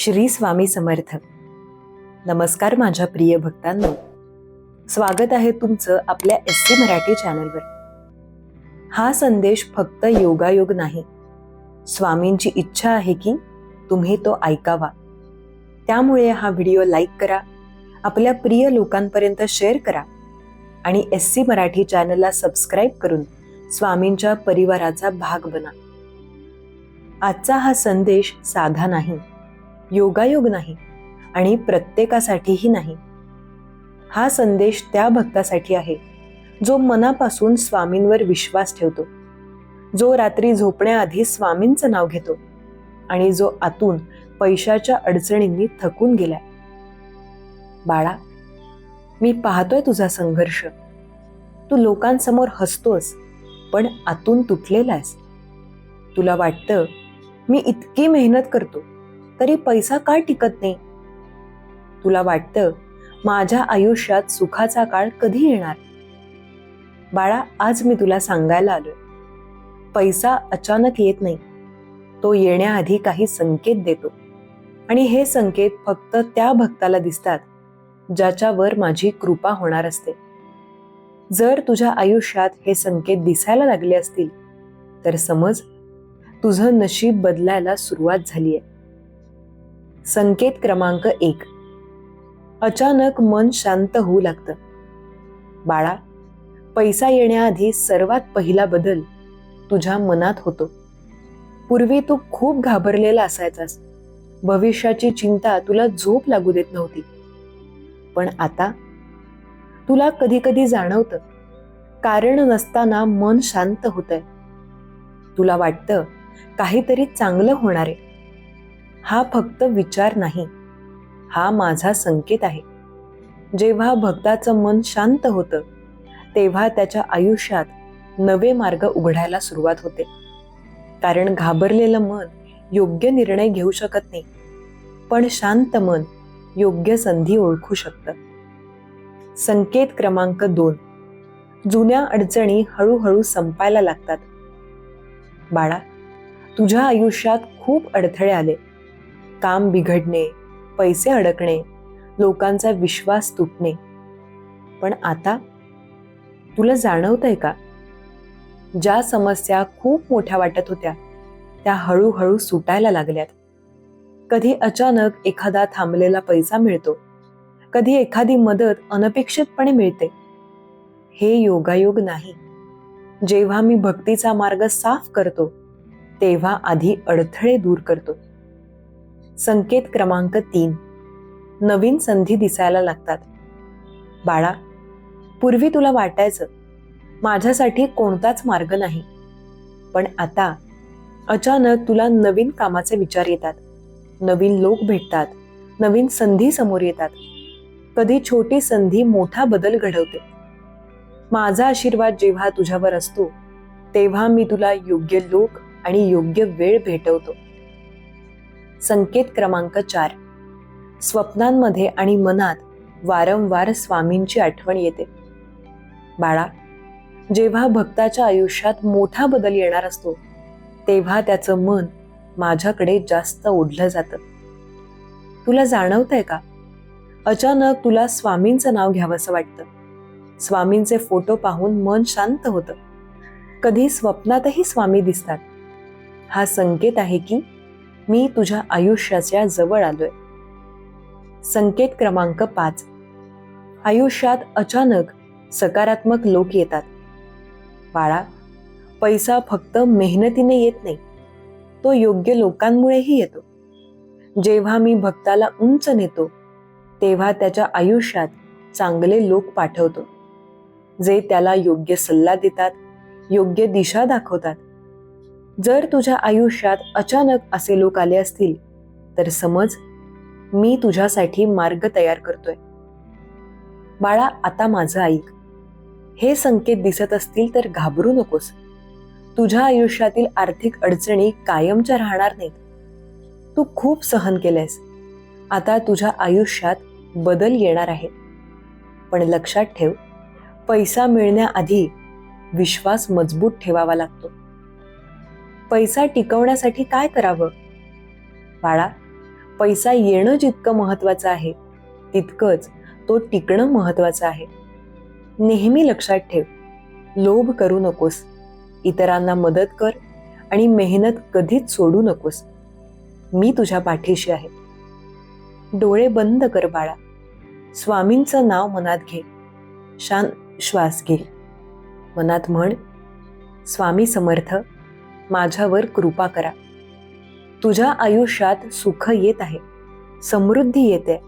श्री स्वामी समर्थ. नमस्कार माझ्या प्रिय भक्तांनो. स्वागत आहे तुमचं आपल्या एस सी मराठी चॅनलवर. हा संदेश फक्त योगायोग नाही. स्वामींची इच्छा आहे की तुम्ही तो ऐकावा. त्यामुळे हा व्हिडिओ लाईक करा आपल्या प्रिय लोकांपर्यंत शेअर करा आणि एस सी मराठी चॅनलला सबस्क्राईब करून स्वामींच्या परिवाराचा भाग बना. आजचा हा संदेश साधा नाही. योगायोग नाही आणि प्रत्येकासाठीही नाही. हा संदेश त्या भक्तासाठी आहे जो मनापासून स्वामींवर विश्वास ठेवतो जो रात्री झोपण्याआधी स्वामींचं नाव घेतो आणि जो आतून पैशाच्या अडचणींनी थकून गेलाय. बाळा मी पाहतोय तुझा संघर्ष. तू लोकांसमोर हसतोस पण आतून तुटलेला आहेस तुला वाटतं मी इतकी मेहनत करतो तरी पैसा का टिकत नाही? तुला वाटतं माझ्या आयुष्यात सुखाचा काळ कधी येणार? बाळा आज मी तुला सांगायला आलोय. पैसा अचानक येत नाही. तो येण्याआधी काही संकेत देतो. आणि हे संकेत फक्त त्या भक्ताला दिसतात ज्याच्यावर माझी कृपा होणार असते. जर तुझ्या आयुष्यात हे संकेत दिसायला लागले असतील तर समज तुझं नशीब बदलायला सुरुवात झालीय. संकेत क्रमांक एक. अचानक मन शांत होऊ लागतं. बाळा पैसा येण्याआधी सर्वात पहिला बदल तुझ्या मनात होतो. पूर्वी तू खूप घाबरलेला असायचास. भविष्याची चिंता तुला झोप लागू देत नव्हती. पण आता तुला कधी कधी जाणवतं. कारण नसताना मन शांत होतंय. तुला वाटतं काहीतरी चांगलं होणार आहे. हा फक्त विचार नाही हा माझा संकेत आहे. जेव्हा भक्ताचं मन शांत होतं तेव्हा त्याच्या आयुष्यात नवे मार्ग उघडायला सुरुवात होते. कारण घाबरलेलं मन योग्य निर्णय घेऊ शकत नाही पण शांत मन योग्य संधी ओळखू शकतं. संकेत क्रमांक दोन. जुन्या अडचणी हळूहळू संपायला लागतात. बाळा तुझ्या आयुष्यात खूप अडथळे आले. काम बिघडणे पैसे अडकणे लोकांचा विश्वास तुटणे. पण आता तुला जाणवत आहे का? ज्या समस्या खूप मोठ्या वाटत होत्या त्या हळूहळू सुटायला लागल्यात. कधी अचानक एखादा थांबलेला पैसा मिळतो कधी एखादी मदत अनपेक्षितपणे मिळते. हे योगायोग नाही. जेव्हा मी भक्तीचा मार्ग साफ करतो तेव्हा आधी अडथळे दूर करतो. संकेत क्रमांक तीन. नवीन संधी दिसायला लागतात. बाळा पूर्वी तुला वाटायचं माझ्यासाठी कोणताच मार्ग नाही. पण आता अचानक तुला नवीन कामाचे विचार येतात. नवीन लोक भेटतात. नवीन संधी समोर येतात. कधी छोटी संधी मोठा बदल घडवते. माझा आशीर्वाद जेव्हा तुझ्यावर असतो तेव्हा मी तुला योग्य लोक आणि योग्य वेळ भेटवतो. संकेत क्रमांक चार. स्वप्नांमध्ये आणि मनात वारंवार स्वामींची आठवण येते. बाळा जेव्हा भक्ताच्या आयुष्यात मोठा बदल येणार असतो तेव्हा त्याचं मन माझ्याकडे जास्त ओढलं जातं. तुला जाणवतंय का? अचानक तुला स्वामींचं नाव घ्यावंसं वाटतं. स्वामींचे फोटो पाहून मन शांत होतं. कधी स्वप्नातही स्वामी दिसतात. हा संकेत आहे की मी तुझ्या आयुष्याच्या जवळ आलोय. संकेत क्रमांक पाच. आयुष्यात अचानक सकारात्मक लोक येतात. बाळा पैसा फक्त मेहनतीने येत नाही. तो योग्य लोकांमुळेही येतो. जेव्हा मी भक्ताला उंच नेतो तेव्हा त्याच्या आयुष्यात चांगले लोक पाठवतो. जे त्याला योग्य सल्ला देतात योग्य दिशा दाखवतात. जर तुझ्या आयुष्यात अचानक असे लोक आले असतील तर समज मी तुझ्यासाठी मार्ग तयार करतोय. बाळा आता माझं ऐक. हे संकेत दिसत असतील तर घाबरू नकोस. तुझ्या आयुष्यातील आर्थिक अडचणी कायमच्या राहणार नाहीत. तू खूप सहन केलंयस. आता तुझ्या आयुष्यात बदल येणार आहे. पण लक्षात ठेव पैसा मिळण्याआधी विश्वास मजबूत ठेवावा लागतो. पैसा टिकवण्यासाठी काय करावं? बाळा पैसा येणं जितकं महत्वाचं आहे तितकंच तो टिकणं महत्वाचं आहे. नेहमी लक्षात ठेव लोभ करू नकोस. इतरांना मदत कर आणि मेहनत कधीच सोडू नकोस. मी तुझ्या पाठीशी आहे. डोळे बंद कर बाळा. स्वामींचं नाव मनात घे. शांत श्वास घे. मनात म्हण स्वामी समर्थ माझ्यावर कृपा करा. तुझ्या आयुष्यात सुख येत आहे समृद्धी येते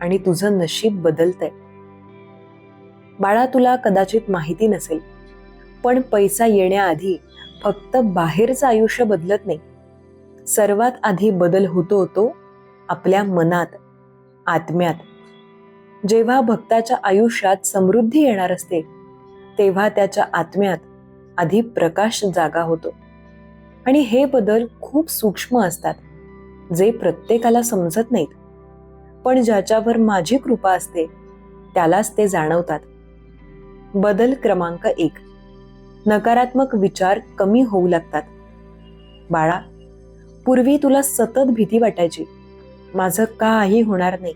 आणि तुझं नशीब बदलतंय. बाळा तुला कदाचित माहिती नसेल पण पैसा येण्याआधी फक्त बाहेरचं आयुष्य बदलत नाही. सर्वात आधी बदल होतो तो आपल्या मनात आत्म्यात. जेव्हा भक्ताच्या आयुष्यात समृद्धी येणार असते तेव्हा त्याच्या आत्म्यात आधी प्रकाश जागा होतो. आणि हे बदल खूप सूक्ष्म असतात जे प्रत्येकाला समजत नाहीत. पण ज्याच्यावर माझी कृपा असते त्यालाच ते जाणवतात. बदल क्रमांक एक. नकारात्मक विचार कमी होऊ लागतात. बाळा पूर्वी तुला सतत भीती वाटायची. माझं काही होणार नाही.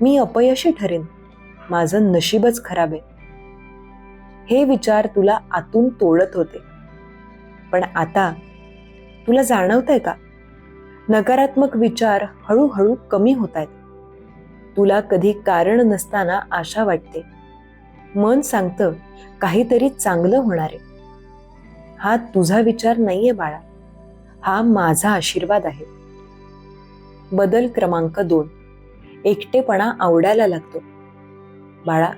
मी अपयशी ठरेन. माझं नशीबच खराब आहे. हे विचार तुला आतून तोडत होते. पण आता तुला जाणवतंय का? नकारात्मक विचार हळूहळू कमी होत आहेत तुला कधी कारण नसताना आशा वाटते. मन सांगतं काहीतरी चांगलं होणार आहे. हा तुझा विचार नाहीये बाळा. हा माझा आशीर्वाद आहे. बदल क्रमांक दोन. एकटेपणा आवडायला लागतो. बाळा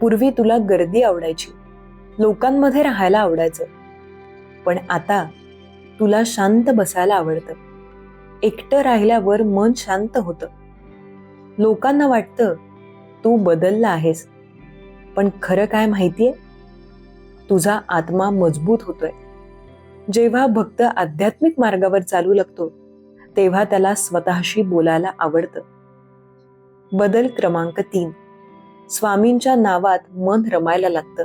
पूर्वी तुला गर्दी आवडायची. लोकांमध्ये राहायला आवडायचं. पण आता तुला शांत बसायला आवडतं. एकटं राहिल्यावर मन शांत होतं. लोकांना वाटतं तू बदलला आहेस. पण खरं काय माहितीये? तुझा आत्मा मजबूत होतोय. जेव्हा भक्त आध्यात्मिक मार्गावर चालू लागतो तेव्हा त्याला स्वतःशी बोलायला आवडतं. बदल क्रमांक तीन. स्वामींच्या नावात मन रमायला लागतं.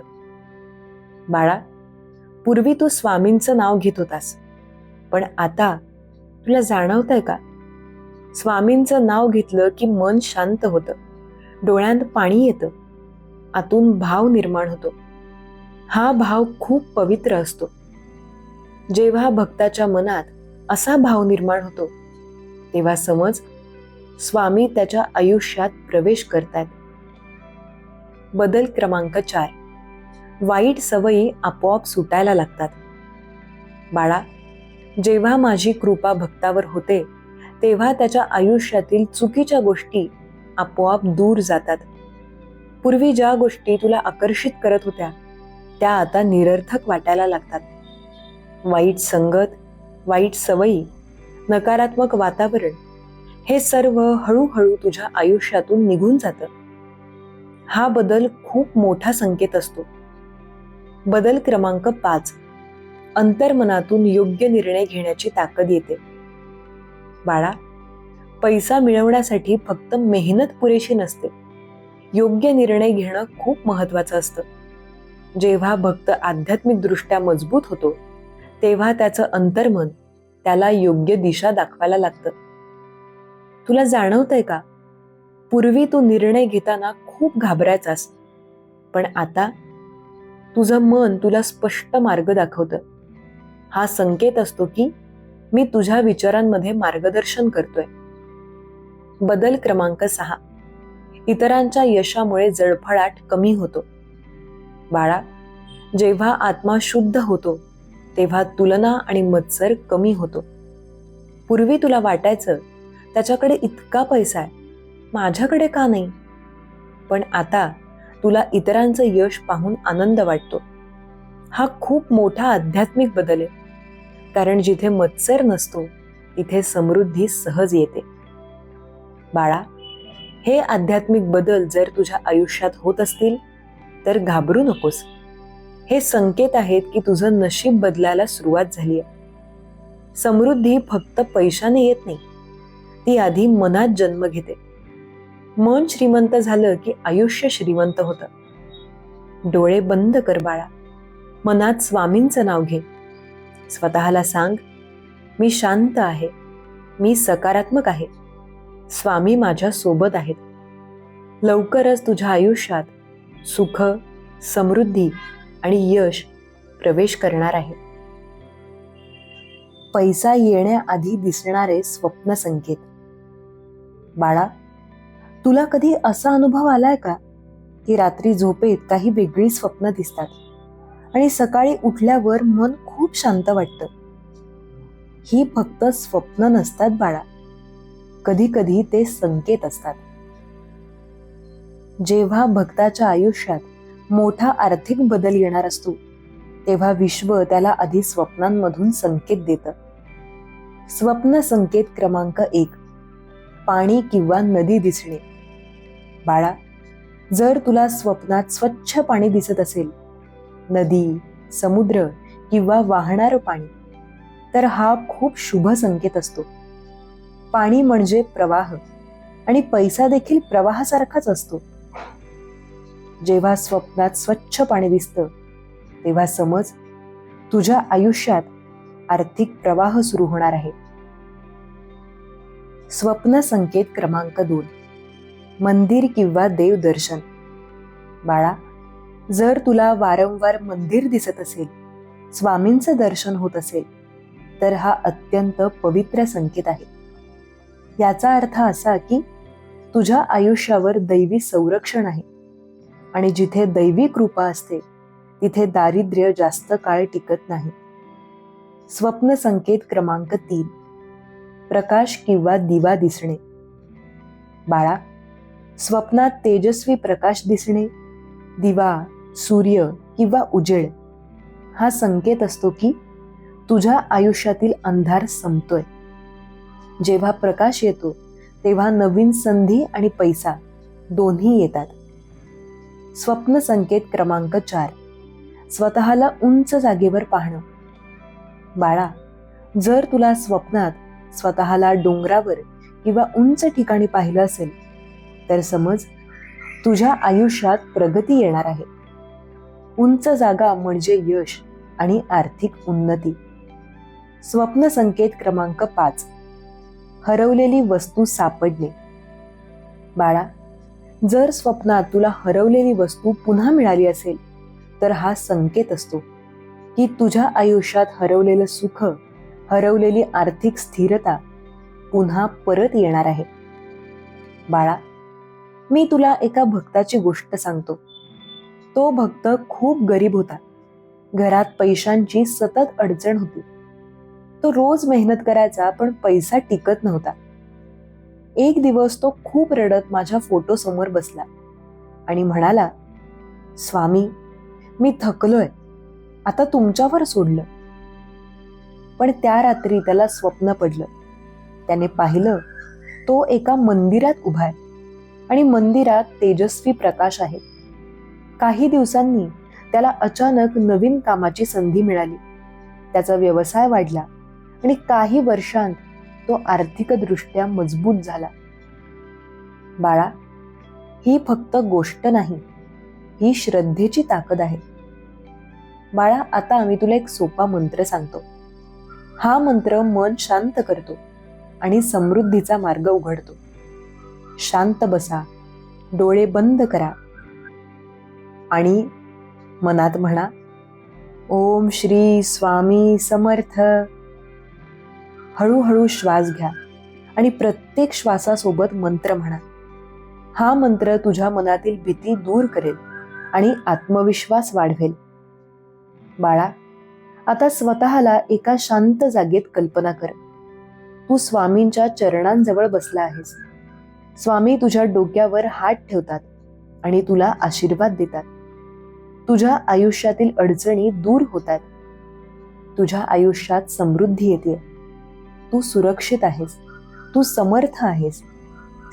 बाळा पूर्वी तू स्वामींचं नाव घेत होतास. पण आता तुला जाणवतंय का? स्वामींचं नाव घेतलं की मन शांत होतं. डोळ्यात पाणी येतं. आतून भाव निर्माण होतो. हा भाव खूप पवित्र असतो. जेव्हा भक्ताच्या मनात असा भाव निर्माण होतो तेव्हा समज स्वामी त्याच्या आयुष्यात प्रवेश करतात बदल क्रमांक चार. वाईट सवयी आपोआप सुटायला लागतात. बाळा जेव्हा माझी कृपा भक्तावर होते तेव्हा त्याच्या आयुष्यातील चुकीच्या गोष्टी आपोआप दूर जातात. पूर्वी ज्या गोष्टी तुला आकर्षित करत होत्या त्या आता निरर्थक वाटायला लागतात. वाईट संगत वाईट सवयी नकारात्मक वातावरण हे सर्व हळूहळू तुझ्या आयुष्यातून निघून जातं. हा बदल खूप मोठा संकेत असतो. बदल क्रमांक पाच. अंतर्मनातून योग्य निर्णय घेण्याची ताकद येते. बाळा पैसा मिळवण्यासाठी फक्त मेहनत पुरेशी नसते. योग्य निर्णय घेणं खूप महत्वाचं असतं. जेव्हा भक्त आध्यात्मिक दृष्ट्या मजबूत होतो तेव्हा त्याचं अंतर्मन त्याला योग्य दिशा दाखवायला लागतं. तुला जाणवतंय का? पूर्वी तू निर्णय घेताना खूप घाबरायचास पण आता तुझं मन तुला स्पष्ट मार्ग दाखवतं. हा संकेत असतो की मी तुझ्या विचारांमध्ये मार्गदर्शन करतोय. बदल क्रमांक सहा. इतरांच्या यशामुळे जळफळाट कमी होतो. बाळा जेव्हा आत्मा शुद्ध होतो तेव्हा तुलना आणि मत्सर कमी होतो. पूर्वी तुला वाटायचं त्याच्याकडे इतका पैसा आहे माझ्याकडे का नाही? पण आता तुला इतरांचं यश पाहून आनंद वाटतो. हा खूप मोठा आध्यात्मिक बदल आहे. कारण जिथे मत्सर नसतो तिथे समृद्धी सहज येते. बाळा हे आध्यात्मिक बदल जर तुझ्या आयुष्यात होत असतील तर घाबरू नकोस. हे संकेत आहेत की तुझं नशीब बदलायला सुरुवात झाली आहे. समृद्धी फक्त पैशाने येत नाही ती आधी मनात जन्म घेते. मन श्रीमंत झालं की आयुष्य श्रीमंत होतं. डोळे बंद कर बाळा. मनात स्वामींचं नाव घे. स्वतःला सांग मी शांत आहे. मी सकारात्मक आहे. स्वामी माझ्या सोबत आहेत. लवकरच तुझ्या आयुष्यात सुख समृद्धी आणि यश प्रवेश करणार आहे. पैसा येण्याआधी दिसणारे स्वप्न संकेत. बाळा तुला कधी असा अनुभव आलाय का की रात्री झोपेत काही वेगळी स्वप्न दिसतात? आणि सकाळी उठल्यावर मन खूप शांत वाटतं. ही फक्त स्वप्न नसतात बाळा. कधी कधी ते संकेत असतात. जेव्हा भक्ताच्या आयुष्यात मोठा आर्थिक बदल येणार असतो तेव्हा विश्व त्याला आधी स्वप्नांमधून संकेत देतं. स्वप्न संकेत क्रमांक एक पाणी किंवा नदी दिसणे. बाळा जर तुला स्वप्नात स्वच्छ पाणी दिसत असेल नदी समुद्र किंवा वाहणारं पाणी तर हा खूप शुभ संकेत असतो. पाणी म्हणजे प्रवाह आणि पैसा देखील प्रवाहासारखाच असतो. जेव्हा स्वप्नात स्वच्छ पाणी दिसतं तेव्हा समज तुझ्या आयुष्यात आर्थिक प्रवाह सुरू होणार आहे. स्वप्न संकेत क्रमांक दोन. मंदिर किंवा देवदर्शन. बाळा जर तुला वारंवार मंदिर दिसत असेल स्वामींचं दर्शन होत असेल तर हा अत्यंत पवित्र संकेत आहे. याचा अर्थ असा की तुझ्या आयुष्यावर दैवी संरक्षण आहे आणि जिथे दैवी कृपा असते तिथे दारिद्र्य जास्त काळ टिकत नाही. स्वप्न संकेत क्रमांक तीन. प्रकाश किंवा दिवा दिसणे. बाळा स्वप्नात तेजस्वी प्रकाश दिसणे दिवा सूर्य किंवा उजेड. हा संकेत असतो की तुझ्या आयुष्यातील अंधार संपतोय. जेव्हा प्रकाश येतो तेव्हा नवीन संधी आणि पैसा दोन्ही येतात. स्वप्न संकेत क्रमांक चार. स्वतःला उंच जागेवर पाहणं. बाळा जर तुला स्वप्नात स्वतःला डोंगरावर किंवा उंच ठिकाणी पाहिलं असेल तर समज तुझ्या आयुष्यात प्रगती येणार आहे. उंच जागा म्हणजे यश आणि आर्थिक उन्नती. स्वप्न संकेत क्रमांक पाच. हरवलेली वस्तू सापडणे. बाळा जर स्वप्नात तुला हरवलेली वस्तू पुन्हा मिळाली असेल तर हा संकेत असतो की तुझ्या आयुष्यात हरवलेलं सुख हरवलेली आर्थिक स्थिरता पुन्हा परत येणार आहे. बाळा मी तुला एका भक्ताची गोष्ट सांगतो. तो भक्त खूप गरीब होता. घरात पैशांची सतत अडचण होती. तो रोज मेहनत करायचा पण पैसा टिकत नव्हता. एक दिवस तो खूप रडत माझ्या फोटो समोर बसला आणि म्हणाला स्वामी मी थकलोय. आता तुमच्यावर सोडलं. पण त्या रात्री त्याला स्वप्न पडलं. त्याने पाहिलं तो एका मंदिरात उभा आहे आणि मंदिरात तेजस्वी प्रकाश आहे. काही दिवसांनी त्याला अचानक नवीन कामाची संधी मिळाली. त्याचा व्यवसाय वाढला आणि काही वर्षांत तो आर्थिकदृष्ट्या मजबूत झाला. बाळा ही फक्त गोष्ट नाही ही श्रद्धेची ताकद आहे. बाळा आता आम्ही तुला एक सोपा मंत्र सांगतो. हा मंत्र मन शांत करतो आणि समृद्धीचा मार्ग उघडतो. शांत बसा डोळे बंद करा. आणि मनात म्हणा ओम श्री स्वामी समर्थ. हळूहळू श्वास घ्या आणि प्रत्येक श्वासासोबत मंत्र म्हणा. हा मंत्र तुझ्या मनातील भीती दूर करेल आणि आत्मविश्वास वाढवेल. बाळा आता स्वतःला एका शांत जागेत कल्पना कर. तू स्वामींच्या चरणांजवळ बसला आहेस. स्वामी तुझ्या डोक्यावर हात ठेवतात आणि तुला आशीर्वाद देतात. तुझ्या आयुष्यातील अडचणी दूर होतात. तुझ्या आयुष्यात समृद्धी येते. तू सुरक्षित आहेस. तू समर्थ आहेस.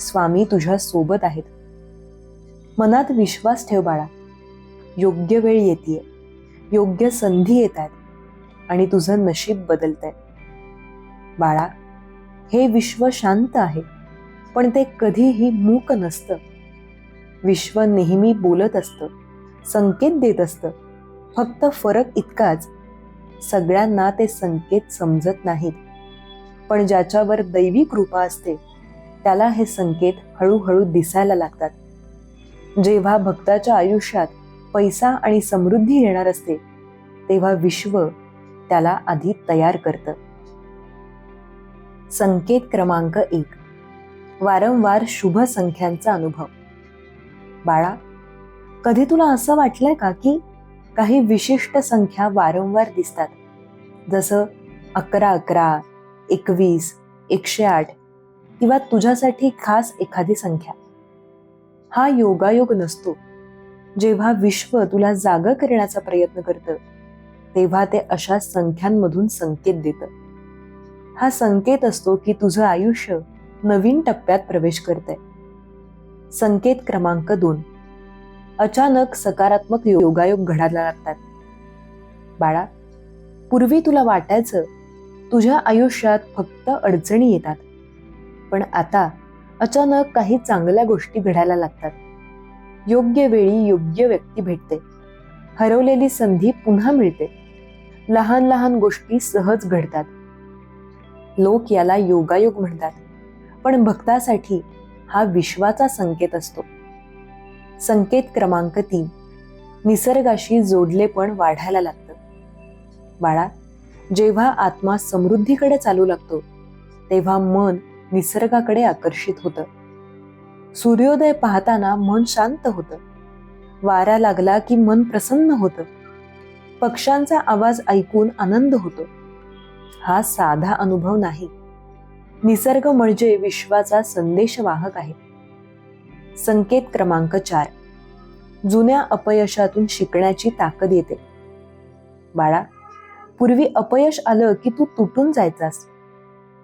स्वामी तुझ्या सोबत आहेत. मनात विश्वास ठेव बाळा. योग्य वेळ येते योग्य संधी येत आहेत आणि तुझं नशीब बदलत आहे बाळा हे विश्व शांत आहे. पण ते कधीही मूक नसतं. विश्व नेहमी बोलत असतं. संकेत देत असतं. फक्त फरक इतकाच. सगळ्यांना ते संकेत समजत नाहीत. पण ज्याच्यावर दैवी कृपा असते त्याला हे संकेत हळूहळू दिसायला लागतात. जेव्हा भक्ताच्या आयुष्यात पैसा आणि समृद्धी येणार असते तेव्हा विश्व त्याला आधी तयार करतं. संकेत क्रमांक एक. वारंवार शुभ संख्यांचा अनुभव. बाळा कधी तुला असं वाटलंय का की काही विशिष्ट संख्या वारंवार दिसतात? जसं अकरा अकरा एकवीस एकशे आठ किंवा तुझ्यासाठी खास एखादी संख्या. हा योगायोग नसतो. जेव्हा विश्व तुला जाग करण्याचा प्रयत्न करतं तेव्हा ते अशा संख्यांमधून संकेत देतं. हा संकेत असतो की तुझं आयुष्य नवीन टप्प्यात प्रवेश करतंय. संकेत क्रमांक दोन. अचानक सकारात्मक योगायोग घडायला लागतात. बाळा पूर्वी तुला वाटायचं तुझ्या आयुष्यात फक्त अडचणी येतात. पण आता अचानक काही चांगल्या गोष्टी घडायला लागतात. योग्य वेळी योग्य व्यक्ती भेटते. हरवलेली संधी पुन्हा मिळते. लहान लहान गोष्टी सहज घडतात. लोक याला योगायोग म्हणतात. पण भक्तासाठी हा विश्वाचा संकेत असतो. संकेत क्रमांक तीन. निसर्गाशी जोडले पण वाढायला लागतं. बाळा जेव्हा आत्मा समृद्धीकडे चालू लागतो तेव्हा मन निसर्गाकडे आकर्षित होतं. सूर्योदय पाहताना मन शांत होतं. वारा लागला की मन प्रसन्न होतं. पक्ष्यांचा आवाज ऐकून आनंद होतो. हा साधा अनुभव नाही. निसर्ग म्हणजे विश्वाचा संदेशवाहक आहे. संकेत क्रमांक चार. जुन्या अपयशातून शिकण्याची ताकद येते. बाळा पूर्वी अपयश आलं की तू तुटून जायचास.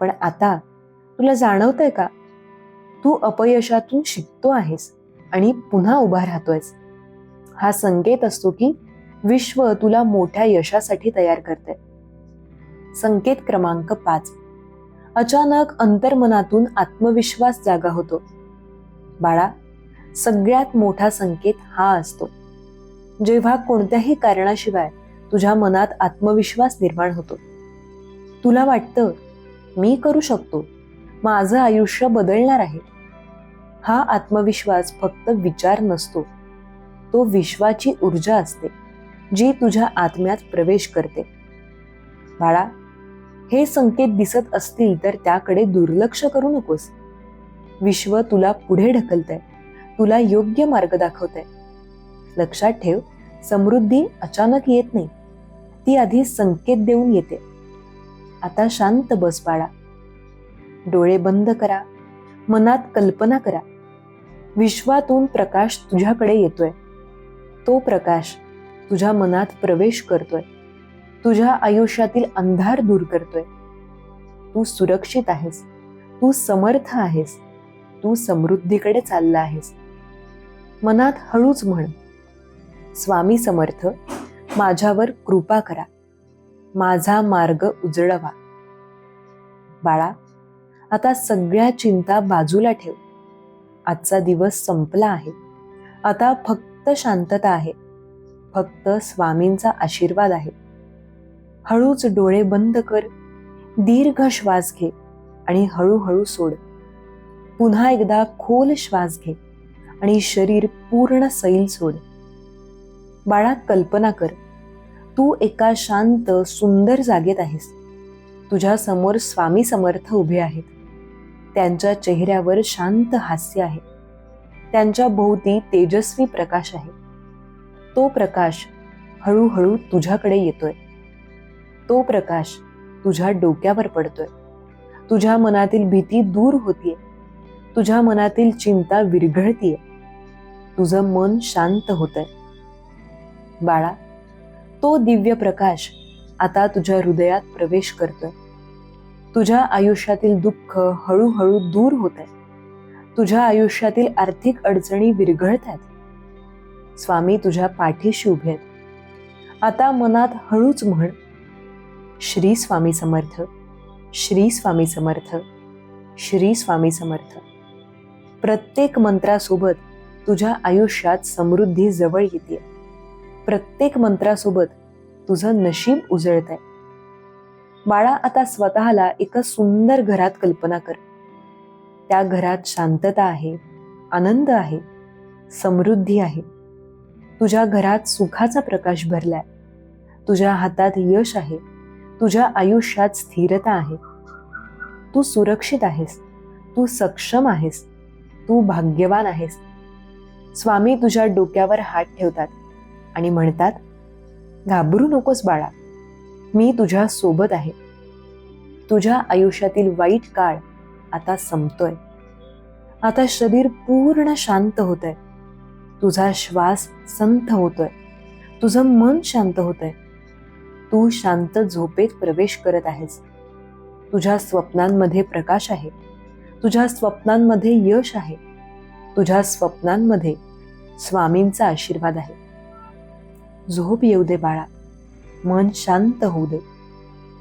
पण आता तुला जाणवतंय का? तू अपयशातून शिकतो आहेस आणि पुन्हा उभा राहतोयस. हा संकेत असतो की विश्व तुला मोठ्या यशासाठी तयार करते. संकेत क्रमांक पाच. अचानक अंतर्मनातून आत्मविश्वास जागा होतो. बाळा सगळ्यात मोठा संकेत हा असतो. जेव्हा कोणत्याही कारणाशिवाय तुझ्या मनात आत्मविश्वास निर्माण होतो. तुला वाटतं मी करू शकतो. माझं आयुष्य बदलणार आहे. हा आत्मविश्वास फक्त विचार नसतो. तो विश्वाची ऊर्जा असते जी तुझ्या आत्म्यात प्रवेश करते. बाळा हे संकेत दिसत असतील तर त्याकडे दुर्लक्ष करू नकोस. विश्व तुला पुढे ढकलतंय. तुला योग्य मार्ग दाखवतंय लक्षात ठेव समृद्धी अचानक येत नाही. ती आधी संकेत देऊन येते. आता शांत बस बाळा. डोळे बंद करा. मनात कल्पना करा. विश्वातून प्रकाश तुझ्याकडे येतोय. तो प्रकाश तुझ्या मनात प्रवेश करतोय. तुझ्या आयुष्यातील अंधार दूर करतोय. तू सुरक्षित आहेस. तू समर्थ आहेस. तू समृद्धीकडे चालला आहेस. मनात हळूच म्हण. स्वामी समर्थ माझ्यावर कृपा करा. माझा मार्ग उजळवा. बाळा आता सगळ्या चिंता बाजूला ठेव. आजचा दिवस संपला आहे. आता फक्त शांतता आहे. फक्त स्वामींचा आशीर्वाद आहे. हळूच डोळे बंद कर. दीर्घ श्वास घे आणि हळूहळू सोड. पुन्हा एकदा खोल श्वास घे. आणि शरीर पूर्ण सैल सोड. बाळा कल्पना कर. तू एका शांत सुंदर जागेत आहेस. तुझ्या समोर स्वामी समर्थ उभे आहेत. त्यांच्या चेहऱ्यावर शांत हास्य आहे. त्यांच्या भोवती तेजस्वी प्रकाश आहे. तो प्रकाश हळूहळू तुझ्याकडे येतोय. तो प्रकाश तुझ्या डोक्यावर पडतोय. तुझ्या मनातील भीती दूर होतीये. तुझ्या मनातील चिंता विरघळतीये. तुझं मन शांत होतंय. बाळा तो दिव्य प्रकाश आता तुझ्या हृदयात प्रवेश करतोय. तुझ्या आयुष्यातील दुःख हळूहळू दूर होत आहे तुझ्या आयुष्यातील आर्थिक अडचणी विरघळत आहेत स्वामी तुझ्या पाठीशी उभे आहेत. आता मनात हळूच म्हण श्री स्वामी समर्थ श्री स्वामी समर्थ श्री स्वामी समर्थ. प्रत्येक मंत्रासोबत तुझ्या आयुष्यात समृद्धी जवळ येते. प्रत्येक मंत्रासोबत तुझं नशीब उजळत आहे बाळा आता स्वतःला एका सुंदर घरात कल्पना कर. त्या घरात शांतता आहे आनंद आहे समृद्धी आहे. तुझ्या घरात सुखाचा प्रकाश भरलाय. तुझ्या हातात यश आहे. तुझ्या आयुष्यात स्थिरता आहे. तू सुरक्षित आहेस. तू सक्षम आहेस. तू भाग्यवान आहेस. स्वामी तुझ्या डोक्यावर हात ठेवतात आणि म्हणतात घाबरू नकोस बाळा. मी तुझ्या सोबत आहे. तुझ्या आयुष्यातील वाईट काळ आता संपतोय. आता शरीर पूर्ण शांत होतंय. तुझा श्वास संथ होतोय. तुझं मन शांत होतंय. तू शांत झोपेत प्रवेश करत आहेस. तुझ्या स्वप्नांमध्ये प्रकाश आहे. तुझ्या स्वप्नांमध्ये यश आहे. तुझ्या स्वप्नांमध्ये स्वामींचा आशीर्वाद आहे. झोप येऊ दे बाळा. मन शांत होऊ दे.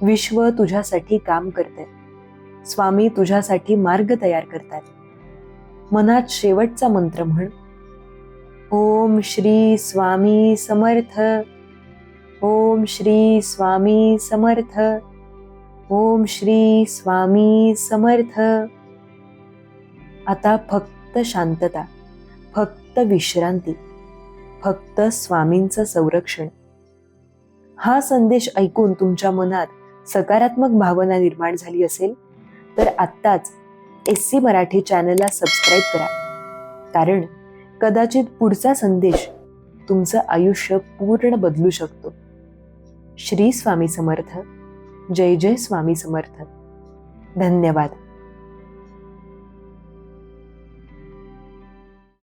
विश्व तुझ्यासाठी काम करते स्वामी तुझ्यासाठी मार्ग तयार करतात. मनात शेवटचा मंत्र म्हण. ओम श्री स्वामी समर्थ. ओम श्री स्वामी समर्थ. ओम श्री स्वामी समर्थ. आता फक्त फक्त शांतता फक्त विश्रांती फक्त स्वामींचं संरक्षण. हा संदेश ऐकून तुमच्या मनात सकारात्मक भावना निर्माण झाली असेल तर आत्ताच एस सी मराठी चॅनलला सबस्क्राईब करा. कारण कदाचित पुढचा संदेश तुमचं आयुष्य पूर्ण बदलू शकतो. श्री स्वामी समर्थ. जय जय स्वामी समर्थ. धन्यवाद.